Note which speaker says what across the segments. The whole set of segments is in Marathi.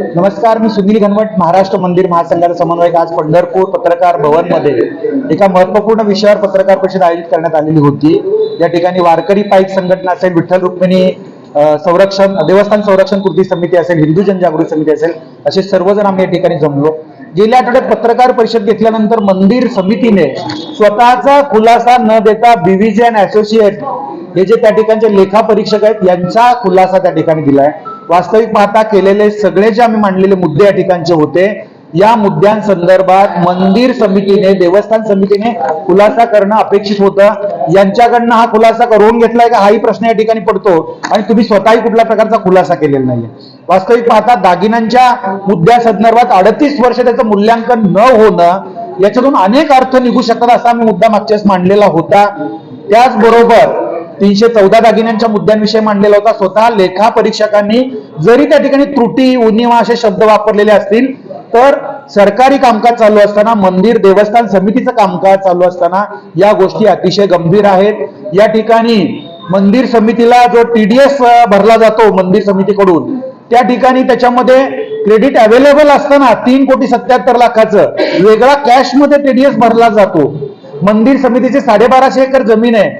Speaker 1: नमस्कार मी सुनील घनवट महाराष्ट्र मंदिर महासंघाचा समन्वयक आज पंढरपूर पत्रकार भवनमध्ये एका महत्त्वपूर्ण विषयावर पत्रकार परिषद आयोजित करण्यात आलेली होती. या ठिकाणी वारकरी पाईक संघटना असेल विठ्ठल रुक्मिणी संरक्षण देवस्थान संरक्षण कृती समिती असेल हिंदू जनजागृती समिती असेल असे सर्वजण आम्ही या ठिकाणी जमलो. गेल्या आठवड्यात पत्रकार परिषद घेतल्यानंतर मंदिर समितीने स्वतःचा खुलासा न देता बीव्हीजे अँड असोसिएट हे जे त्या ठिकाणचे लेखा परीक्षक आहेत यांचा खुलासा त्या ठिकाणी दिलाय. वास्तविक पाहता केलेले सगळे जे आम्ही मांडलेले मुद्दे या ठिकाणचे होते या मुद्द्यांसंदर्भात मंदिर समितीने देवस्थान समितीने खुलासा करणं अपेक्षित होतं. यांच्याकडनं हा खुलासा करून घेतलाय का? हाही प्रश्न या ठिकाणी पडतो. आणि तुम्ही स्वतःही कुठल्या प्रकारचा खुलासा केलेला नाहीये. वास्तविक पाहता दागिन्यांच्या मुद्द्यासंदर्भात अडतीस वर्ष त्याचं मूल्यांकन न होणं याच्यातून अनेक अर्थ निघू शकतात असा आम्ही मुद्दा मागच्याच मांडलेला होता. त्याचबरोबर तीनशे चौदा दागिन्यांच्या मुद्द्यांविषयी मांडलेला होता. स्वतः लेखा परीक्षकांनी जरी त्या ठिकाणी त्रुटी उनिवा असे शब्द वापरलेले असतील तर सरकारी कामकाज चालू असताना मंदिर देवस्थान समितीचं कामकाज चालू असताना या गोष्टी अतिशय गंभीर आहेत. या ठिकाणी मंदिर समितीला जो टीडीएस भरला जातो मंदिर समितीकडून त्या ठिकाणी त्याच्यामध्ये क्रेडिट अवेलेबल असताना तीन कोटी सत्याहत्तर लाखाचं वेगळा कॅशमध्ये टीडीएस भरला जातो. मंदिर समितीची साडेबाराशे एकर जमीन आहे.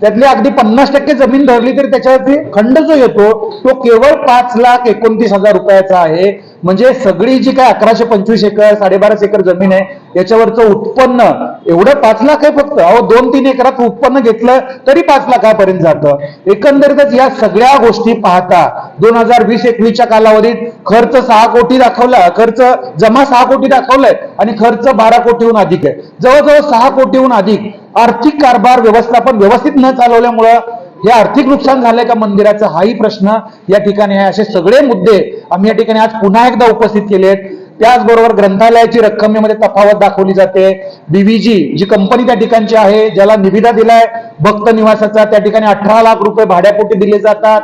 Speaker 1: त्यातली अगदी पन्नास टक्के जमीन धरली तरी त्याच्यावरती खंड जो येतो तो केवळ पाच लाख एकोणतीस हजार रुपयाचा आहे. म्हणजे सगळी जी काय अकराशे पंचवीस एकर साडेबाराशे एकर जमीन आहे याच्यावरचं उत्पन्न एवढं पाच लाख आहे फक्त. अहो दोन तीन एकरात उत्पन्न घेतलं तरी पाच लाखापर्यंत जातं. एकंदरीतच या सगळ्या गोष्टी पाहता दोन हजार वीस एकवीसच्या कालावधीत खर्च सहा कोटी दाखवला खर्च जमा सहा कोटी दाखवलाय आणि खर्च बारा कोटीहून अधिक आहे. जवळजवळ सहा कोटीहून अधिक आर्थिक कारभार व्यवस्थापन व्यवस्थित न चालवल्यामुळं हे आर्थिक नुकसान झालंय का मंदिराचं? हाही प्रश्न या ठिकाणी आहे. असे सगळे मुद्दे आम्ही या ठिकाणी आज पुन्हा एकदा उपस्थित केले आहेत त्याचबरोबर ग्रंथालयाची रक्कमेमध्ये तफावत दाखवली जाते. बीव्हीजी जी कंपनी त्या ठिकाणची आहे ज्याला निविदा दिलाय भक्त निवासाचा त्या ठिकाणी अठरा लाख रुपये भाड्यापोटी दिले जातात.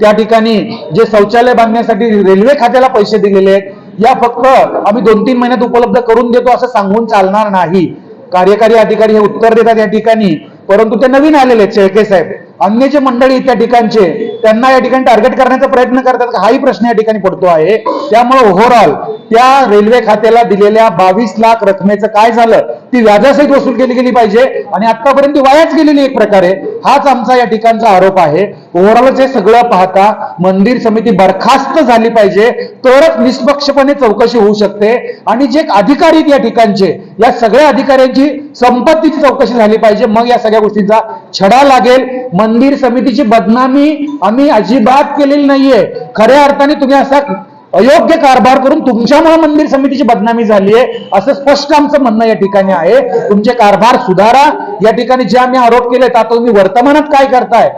Speaker 1: त्या ठिकाणी जे शौचालय बांधण्यासाठी रेल्वे खात्याला पैसे दिलेले आहेत. या फक्त आम्ही दोन तीन महिन्यात उपलब्ध करून देतो असं सांगून चालणार नाही. कार्यकारी अधिकारी हे उत्तर देतात या ठिकाणी. परंतु ते नवीन आलेले आहेत शेळके साहेब. अन्य जे मंडळी आहेत त्या ठिकाणचे त्यांना या ठिकाणी टार्गेट करण्याचा प्रयत्न करतात हाही प्रश्न या ठिकाणी पडतो आहे. त्यामुळे ओव्हरऑल त्या रेल्वे खात्याला दिलेल्या बावीस लाख रकमेचं काय झालं? ती व्याजासहित वसूल केली गेली पाहिजे. आणि आतापर्यंत वायाच गेलेली एक प्रकारे हाच आमचा या ठिकाणचा आरोप आहे. ओव्हरऑलच हे सगळं पाहता मंदिर समिती बरखास्त झाली पाहिजे. तरच निष्पक्षपणे चौकशी होऊ शकते. आणि जे अधिकारी या ठिकाणचे या सगळ्या अधिकाऱ्यांची संपत्तीची चौकशी झाली पाहिजे. मग या सगळ्या गोष्टींचा छडा लागेल. मंदिर समितीची बदनामी आम्ही अजिबात केलेली नाहीये. खऱ्या अर्थाने तुम्ही असा अयोग्य कारभार करून तुमच्यामुळे मंदिर समितीची बदनामी झाली आहे असं स्पष्ट आमचं म्हणणं या ठिकाणी आहे. तुमचे कारभार सुधारा. या ठिकाणी जे आम्ही आरोप केले आता तुम्ही वर्तमानात काय करताय?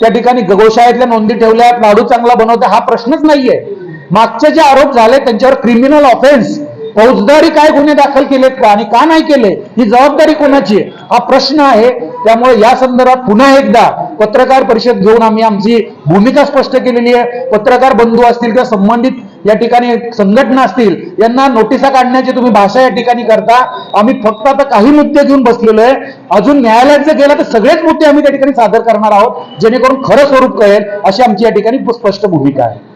Speaker 1: त्या ठिकाणी गोशाळेतल्या नोंदी ठेवल्यात लाडू चांगला बनवता हा प्रश्नच नाहीये. मागचे जे आरोप झाले त्यांच्यावर क्रिमिनल ऑफेन्स फौजदारी काय गुन्हे दाखल केलेत का आणि का नाही केले ही जबाबदारी कोणाची हा प्रश्न आहे. त्यामुळे या संदर्भात पुन्हा एकदा पत्रकार परिषद घेऊन आम्ही आमची भूमिका स्पष्ट केलेली आहे. पत्रकार बंधू असतील किंवा संबंधित या ठिकाणी संघटना असतील यांना नोटिसा काढण्याची तुम्ही भाषा या ठिकाणी करता. आम्ही फक्त आता काही मुद्दे घेऊन बसलेलो आहे. अजून न्यायालयात जर गेला तर सगळेच मुद्दे आम्ही त्या ठिकाणी सादर करणार आहोत जेणेकरून खरं स्वरूप कळेल अशी आमची या ठिकाणी स्पष्ट भूमिका आहे.